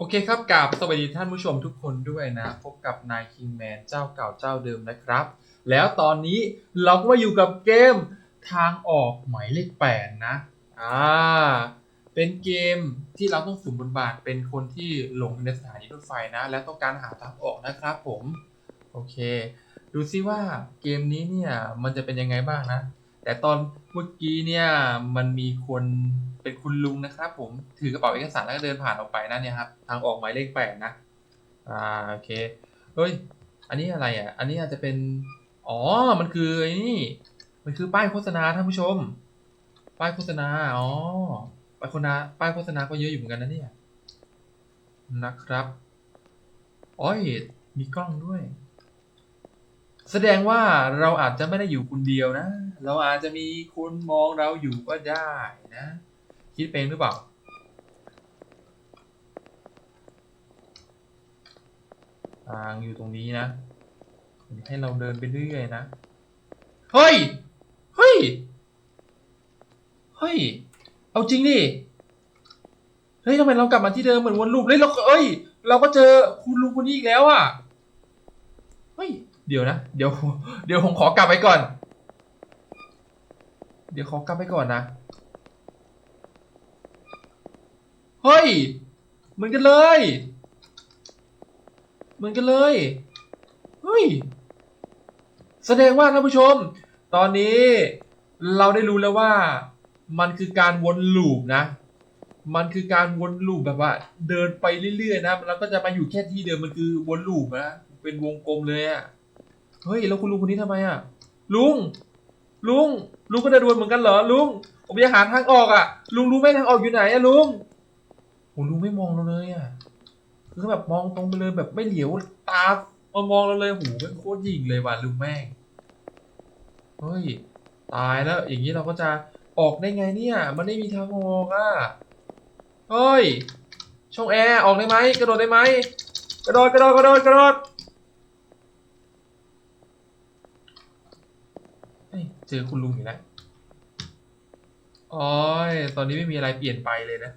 โอเคครับกราบสวัสดีท่านผู้ชมทุกคนด้วยนะ พบกับนายคิงแมนเจ้าเก่าเจ้าเดิมนะครับ แล้วตอนนี้เราก็มาอยู่กับเกมทางออกหมายเลขแปดนะอ่าเป็นเกมที่เราต้องสุ่มบทบาทเป็นคนที่หลงในสถานีรถไฟนะ และต้องการหาทางออกนะครับผมโอเค ดูซิว่าเกมนี้เนี่ยมันจะเป็นยังไงบ้างนะ แต่ตอนเมื่อกี้เนี่ยมันมีคนเป็นคุณลุงนะครับผมถือกระเป๋าเอกสารแล้วก็เดินผ่านออกไปนะเนี่ยครับทางออกหมายเลขแปดนะอ่าโอเคเฮ้ยอันนี้อะไรอะ อันนี้อาจจะเป็น อ๋อ มันคือไอ้นี่ มันคือป้ายโฆษณาท่านผู้ชม ป้ายโฆษณา อ๋อ ป้ายโฆษณา ป้ายโฆษณาก็เยอะอยู่เหมือนกันนะเนี่ย นะครับอ๋อยมีกล้องด้วย แสดงว่าเราอาจจะไม่ได้อยู่คนเดียวนะ เราอาจจะมีคนมองเราอยู่ก็ได้นะ คิดเป็นหรือเปล่า ทางอยู่ตรงนี้นะ ให้เราเดินไปเรื่อยนะ เฮ้ย เฮ้ย เฮ้ย เอาจริงดิ เฮ้ยทำไมเรากลับมาที่เดิมเหมือนวนลูปเฮ้ยเราก็เอ้ย เราก็เจอคุณลุงคนนี้อีกแล้วอะ เฮ้ย เดี๋ยวนะ เดี๋ยว เดี๋ยวผมขอกลับไปก่อน ดี๋ยวขอกลับไปก่อนนะ เฮ้ย เหมือนกันเลย เหมือนกันเลย เฮ้ย แสดงว่าท่านผู้ชม ตอนนี้เราได้รู้แล้วว่า มันคือการวนลูปนะมันคือการวนลูปแบบว่า เดินไปเรื่อยๆนะแล้วก็จะมาอยู่แค่ที่เดิมมันคือวนลูปนะเป็นวงกลมเลยอะเฮ้ยแล้วคุณลุงคนนี้ทำไมอะ ลุง ลุง ลุงก็เดินวนเหมือนกันเหรอลุงผมอยากหาทางออกอะลุงรู้ไหมทางออกอยู่ไหนอะลุงโอ้ลุงไม่มองเราเลยอะคือแบบมองตรงไปเลยแบบไม่เหลียวตามามองเราเลยโหเป็นโคตรหยิงเลยว่ะลุงแม่งเฮ้ยตายแล้ว อย่างนี้เราก็จะออกได้ไงเนี่ย มันไม่มีทางออกอะเฮ้ยช่องแอร์ออกได้ไหมกระโดดได้ไหมกระโดดกระโดดกระโดดกระโดด เจอคุณลุงอีกแล้วอ๋อยตอนนี้ไม่มีอะไรเปลี่ยนไปเลยนะ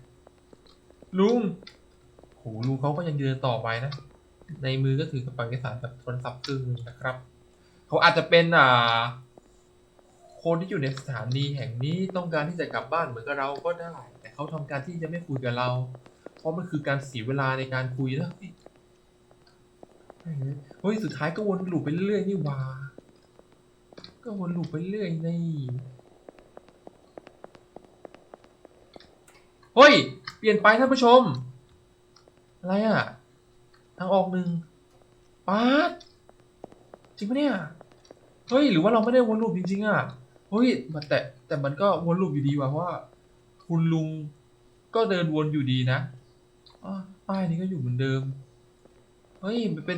ลุงโหลุงเขาก็ยังเดินต่อไปนะ ในมือก็ถือกระเป๋าเอกสารกับโทรศัพท์ครึ่งนึงนะครับ เขาอาจจะเป็นอ่า คนที่อยู่ในสถานีแห่งนี้ต้องการที่จะกลับบ้านเหมือนกับเราก็ได้ แต่เขาทำการที่จะไม่คุยกับเรา เพราะมันคือการเสียเวลาในการคุยนะเฮ้ย สุดท้ายก็วนลูปไปเรื่อยๆนี่ว่า ก็วนลูปไปเรื่อยนี่เฮ้ย เปลี่ยนไปท่านผู้ชม อะไรอะ ทางออกหนึ่งป๊าดจริงปะเนี่ย เฮ้ย หรือว่าเราไม่ได้วนลูปจริงๆอะ เฮ้ยมาแต่แต่มันก็วนลูปอยู่ดีว่ะเพราะว่า คุณลุงก็เดินวนอยู่ดีนะป้ายนี้ก็อยู่เหมือนเดิม เฮ้ย มันเป็น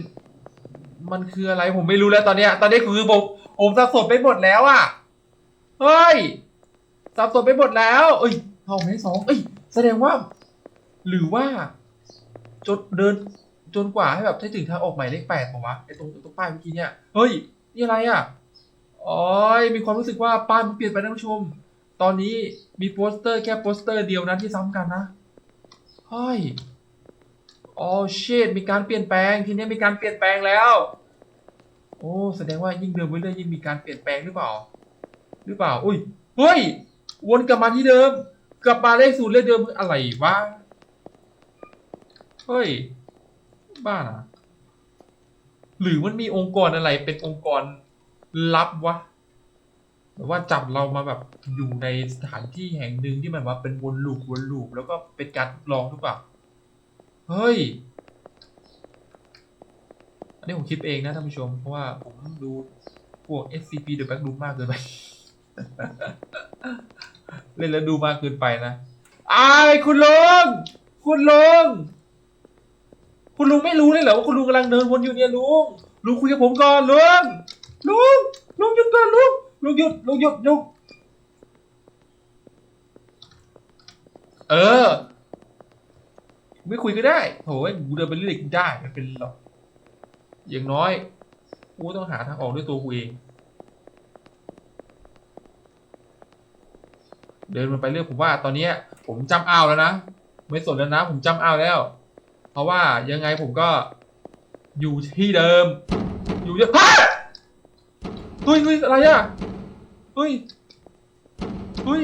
มันคืออะไรผมไม่รู้แล้วตอนเนี้ย ตอนนี้คือผมผมสับสนไปหมดแล้วอะเฮ้ยสับสนไปหมดแล้ว เอ้ยทองให้สองเอ้ย แสดงว่า หรือว่าจนเดินจนกว่าให้แบบให้ถึงทางออกหมายเลขแปดของวะไอ้ตรงตรงป้ายเมื่อกี้เนี่ยเฮ้ยนี่อะไรอะอ๋อมีความรู้สึกว่าป้ายมันเปลี่ยนไปนะผู้ชม ตอนนี้มีโปสเตอร์แค่โปสเตอร์เดียวนะที่ซ้ำกันนะเฮ้ย อ๋อเชิดมีการเปลี่ยนแปลง ทีนี้มีการเปลี่ยนแปลงแล้ว โอ้ แสดงว่ายิ่งเดินไปเรื่อยยิ่งมีการเปลี่ยนแปลงหรือเปล่า หรือเปล่า อุ้ย เฮ้ย วนกลับมาที่เดิม กลับมาเลขศูนย์เลขเดิมอะไรวะ เฮ้ย บ้านะหรือมันมีองค์กรอะไรเป็นองค์กรลับวะแบบว่าจับเรามาแบบอยู่ในสถานที่แห่งหนึ่งที่มันว่าเป็นวนลูปวนลูปแล้วก็เป็นการทดลองหรือเปล่า เฮ้ย อันนี้ผมคิดเองนะท่านผู้ชม เพราะว่าผมดูพวก SCP The Backroom มากเกินไป เล่นแล้วดูมากเกินไปนะอายคุณลุง คุณลุง คุณลุงไม่รู้เลยเหรอว่าคุณลุงกำลังเดินวนอยู่เนี่ยลุง ลุงคุยกับผมก่อนลุง ลุง ลุงหยุดก่อนลุง ลุงหยุด ลุงหยุดหยุดเออ ไม่คุยก็ได้โหยกูเดินไปเรื่อยๆได้ไม่เป็นหรอกอย่างน้อยกูต้องหาทางออกด้วยตัวกูเอง เดินมันไปเรื่อยผมว่าตอนนี้ผมจำเอาแล้วนะ ไม่สนแล้วนะ ผมจำเอาแล้ว เพราะว่ายังไงผมก็อยู่ที่เดิม อยู่ที่ฮะเฮ้ยเฮ้ยอะไรอะเฮ้ยเฮ้ย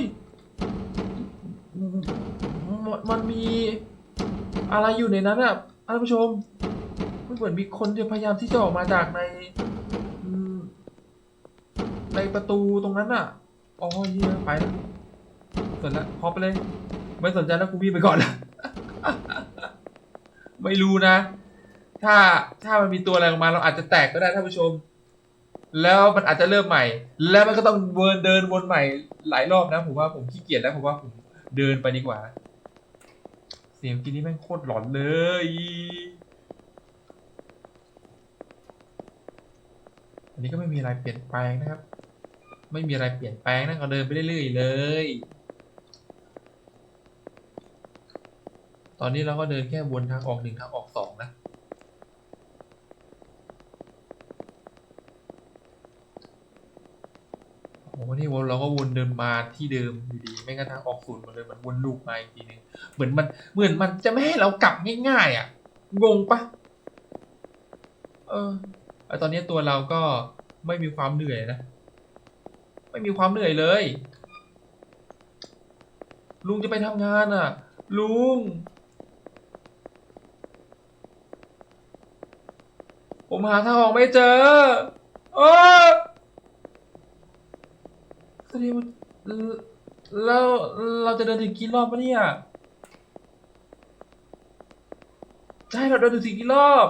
มันมี อะไรอยู่ในนั้นอะท่านผู้ชมมันเหมือนมีคนที่พยายามที่จะออกมาจากในในประตูตรงนั้นอะอ๋อเหี้ยไปแล้วสนละพอไปเลย ไม่สนใจแล้วกูวิ่งไปก่อนละไม่รู้นะ ถ้าถ้ามันมีตัวอะไรออกมาเราอาจจะแตกก็ได้ท่านผู้ชม แล้วมันอาจจะเริ่มใหม่ แล้วมันก็ต้องเวินเดินวนใหม่หลายรอบนะ ผมว่าผมขี้เกียจแล้วผมว่าผมเดินไปดีกว่า เสียงเมื่อกินนี่แม่งโคตรหลอนเลย อันนี้ก็ไม่มีอะไรเปลี่ยนแปลงนะครับ ไม่มีอะไรเปลี่ยนแปลงนะก็เดินไปเรื่อยๆเลย ตอนนี้เราก็เดินแค่วนทางออกหนึ่งทางออกสองนะ โอ้นี่วนเราก็วนเดินมาที่เดิมอยู่ดีไม่งั้นทางออกศูนย์มาเลยมันวนลูปมาอีกทีนึงเหมือนมันเหมือนมันจะไม่ให้เรากลับง่ายๆอะงงปะเออตอนนี้ตัวเราก็ไม่มีความเหนื่อยนะ ไม่มีความเหนื่อยเลย ลุงจะไปทำงานอะ ลุง ผมหาทางออกไม่เจอ เออ แสดงว่าเราเราจะเดินถึงกี่รอบปะเนี่ยใช่เราเดินถึงกี่รอบ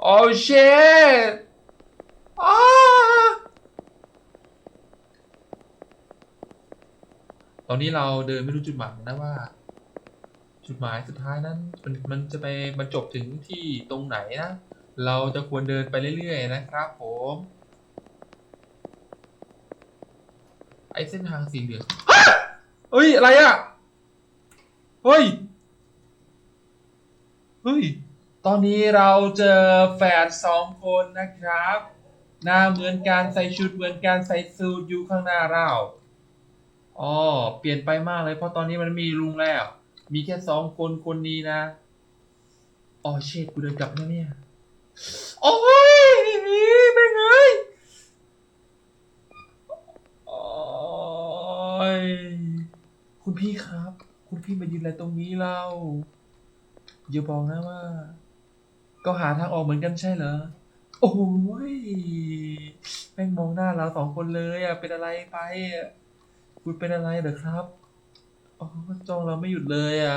โอ้เชตอ้าตอนนี้เราเดินไม่รู้จุดหมายนะว่า จุดหมายสุดท้ายนั้น มันมันจะไปบรรจบถึงที่ตรงไหนนะ เราจะควรเดินไปเรื่อยๆนะครับผม ไอเส้นทางสีเหลืองเฮ้ย อะไรอะเฮ้ย เฮ้ย ตอนนี้เราเจอแฝดสองคนนะครับ หน้าเหมือนการใส่ชุดเหมือนการใส่สูทอยู่ข้างหน้าเราอ๋อเปลี่ยนไปมากเลยเพราะตอนนี้มันมีลุงแล้ว มีแค่สองคนคนนี้นะ อ๋อเชดกูเดินกลับแล้วเนี่ย โอ้ยแม่งเอ้ยโอ้ย คุณพี่ครับ คุณพี่มายืนอะไรตรงนี้เราอย่าบอกนะว่า ก็หาทางออกเหมือนกันใช่เหรอ โอ้ยแม่งมองหน้าเราสองคนเลยอะ เป็นอะไรไปอะคุณเป็นอะไรเหรอครับอ๋อจ้องเราไม่หยุดเลยอะ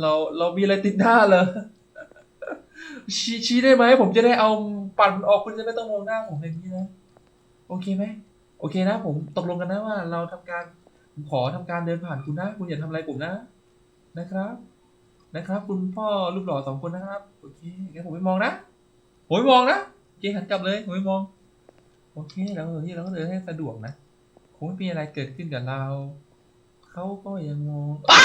เราเรามีอะไรติดหน้าเหรอชี้ชี้ได้ไหมผมจะได้เอาปั่นออกคุณจะไม่ต้องมองหน้าผมอย่างนี้นะ โอเคไหมโอเคนะ ผมตกลงกันนะว่า เราทำการ ผมขอทำการเดินผ่านคุณนะ คุณอย่าทำอะไรผมนะ นะครับ นะครับ คุณพ่อรูปหล่อสองคนนะครับ โอเคงั้นผมไม่มองนะ ผมไม่มองนะโอเคหันกลับเลย ผมไม่มอง โอเค แล้วที่เราก็เดินให้สะดวกนะ คงไม่มีอะไรเกิดขึ้นกับเรา เขาก็ยังมองอ้า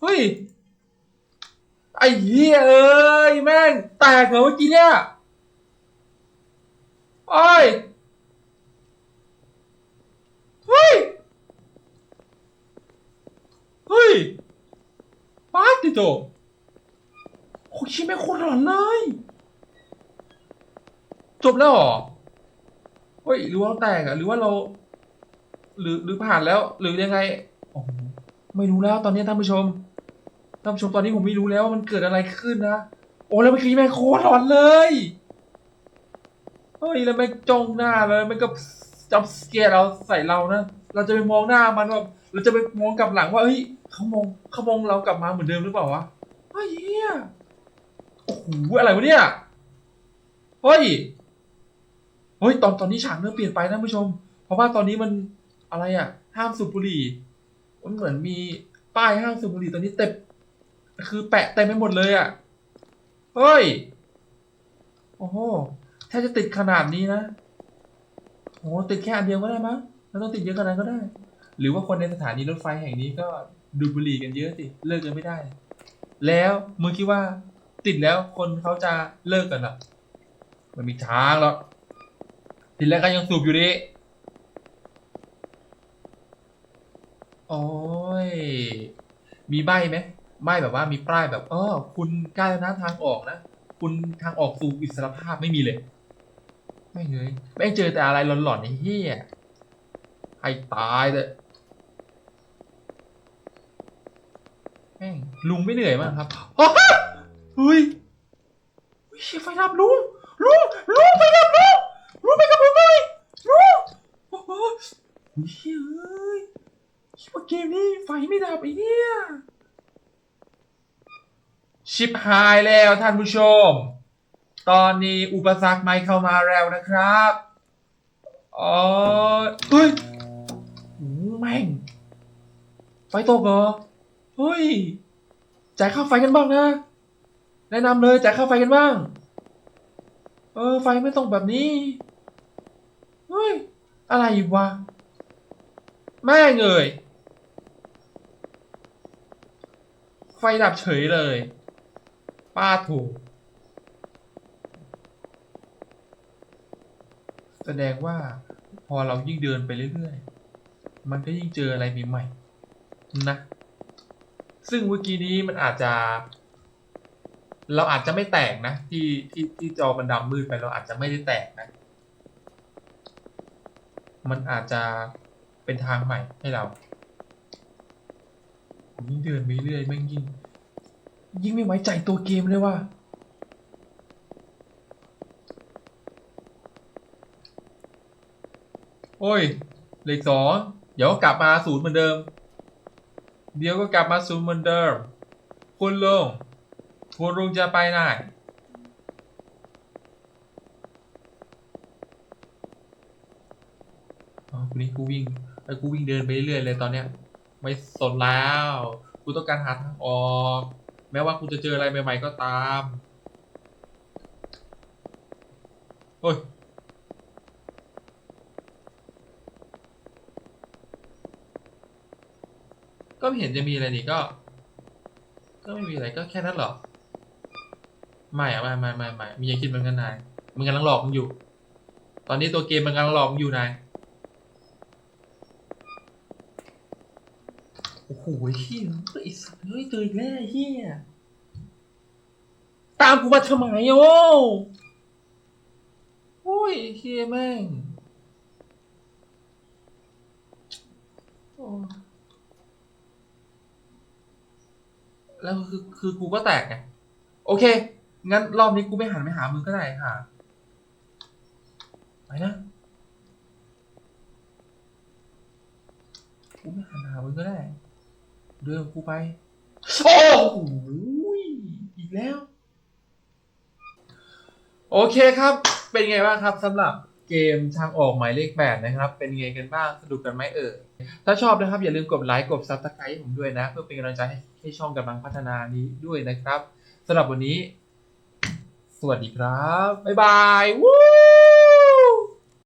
เฮ้ย ไอ้เหี้ยเอ้ยแม่งแตกเหรอเมื่อกี้เนี่ย โอ้ยเฮ้ย เฮ้ยป้าติโตโอ้ชิแม่โคตรหลอนเลย จบแล้วเหรอเฮ้ยหรือว่าแตกอะหรือว่าเรา หรือหรือผ่านแล้ว หรือยังไงไม่รู้แล้วตอนนี้ท่านผู้ชมท่านผู้ชมตอนนี้ผมไม่รู้แล้วว่ามันเกิดอะไรขึ้นนะโอ้แล้วเมื่อกี้แม่โคตรหลอนเลยเฮ้ยแล้วแม่จ้องหน้าเลยแม่ก็จับสเกียร์เราใส่เรานะเราจะไปมองหน้ามันว่า เราจะไปมองกลับหลังว่าเฮ้ยเขามองเขามองเรากลับมาเหมือนเดิมหรือเปล่าวะเฮ้ยเฮียโอ้โหอะไรวะเนี่ยเฮ้ยเฮ้ยตอนตอนนี้ฉากเริ่มเปลี่ยนไปนะผู้ชม เพราะว่าตอนนี้มันอะไรอะ ห้ามสูบบุหรี่มันเหมือนมีป้ายห้ามสูบบุหรี่ตอนนี้เต็มคือแปะเต็มไปหมดเลยอะเฮ้ยโอ้โหถ้าจะติดขนาดนี้นะโอ้ติดแค่อันเดียวก็ได้มั้งไม่ต้องติดเยอะขนาดก็ได้ หรือว่าคนในสถานีรถไฟแห่งนี้ก็ดูดบุหรี่กันเยอะสิเลิกกันไม่ได้ แล้วมึงคิดว่า ติดแล้วคนเขาจะเลิกกันหรอมันมีทางหรอกติดแล้วก็ยังสูบอยู่ดีโอ้ยมีใบไหมใบแบบว่ามีป้ายแบบเออคุณใกล้แล้วนะทางออกนะคุณทางออกสู่อิสรภาพไม่มีเลย ไม่เลยไม่เจอแต่อะไรหลอนๆไอ้เหี้ยให้ตายเลย ม่งลุงไม่เหนื่อยมั้างครับอ้าวเฮ้ยเฮ้ยเชี่ยไฟดับลุงลุงลุงไฟดับลุงลุงไปกับผมหน่อยลุงโอ้โหเฮ้ยเฮ้ยคิดว่าเกมนี้ไฟไม่ดับไอ้เหี้ยชิปหายแล้วท่านผู้ชม ตอนนี้อุปสรรคไม่เข้ามาแล้วนะครับอ๋อเฮ้ยโอ้แม่งไฟตกเหรอ เฮ้ย จ่ายค่าไฟกันบ้างนะ แนะนำเลยจ่ายค่าไฟกันบ้าง เออ ไฟไม่ต้องแบบนี้ เฮ้ย อะไรวะ แม่เอ่ยไฟดับเฉยเลย ป้าถูก แสดงว่าพอเรายิ่งเดินไปเรื่อยๆ มันก็ยิ่งเจออะไรใหม่ๆนะ ซึ่งเมื่อกี้นี้มันอาจจะ เราอาจจะไม่แตกนะ ที่ที่ที่จอมันดำมืดไปเราอาจจะไม่ได้แตกนะ มันอาจจะเป็นทางใหม่ให้เรายิ่งเดินไปเรื่อยแม่งยิ่ง ยิ่งไม่ไว้ใจตัวเกมเลยว่ะโอ้ย เลขสอง เดี๋ยวกลับมาศูนย์เหมือนเดิม เดี๋ยวก็กลับมาศูนย์เหมือนเดิม คุณลุง คุณลุงจะไปไหน อ๋อกูนี่กูวิ่งไอ้กูวิ่งเดินไปเรื่อยเลยตอนเนี้ย ไม่สนแล้ว กูต้องการหาทางออก แม้ว่ากูจะเจออะไรใหม่ ๆ ก็ตาม โอ้ย ก็ไม่เห็นจะมีอะไรนี่ก็ ก็ไม่มีอะไรก็แค่นั้นหรอไม่อะไม่ไม่ไม่ไม่มีอย่าคิดเหมือนกันนายมันกำลังหลอกมึงอยู่ ตอนนี้ตัวเกมมันกำลังหลอกมึงอยู่นายโอ้โหเฮียเฮ้ยอ้สัตว์เฮ้ยเจออีกแล้วเฮียตามกูมาทำไมโอ้โอ้ยเฮียแม่งโอ้ แล้วคือคือกูก็แตกไงโอเค งั้นรอบนี้กูไม่หันไปหามึงก็ได้ค่ะ ไปนะ กูไม่หันหามึงก็ได้ เดินกูไป โอ้โหอีกแล้ว โอเคครับ เป็นไงบ้างครับสำหรับเกมทางออกหมายเลขแปดนะครับ เป็นไงกันบ้าง สนุกกันไหมเอ่ย ถ้าชอบนะครับ อย่าลืมกดไลค์ กดซับสไครต์ผมด้วยนะ เพื่อเป็นกำลังใจให้ ให้ช่องกำลังพัฒนานี้ด้วยนะครับสำหรับวันนี้ สวัสดีครับ บ๊ายบายวู้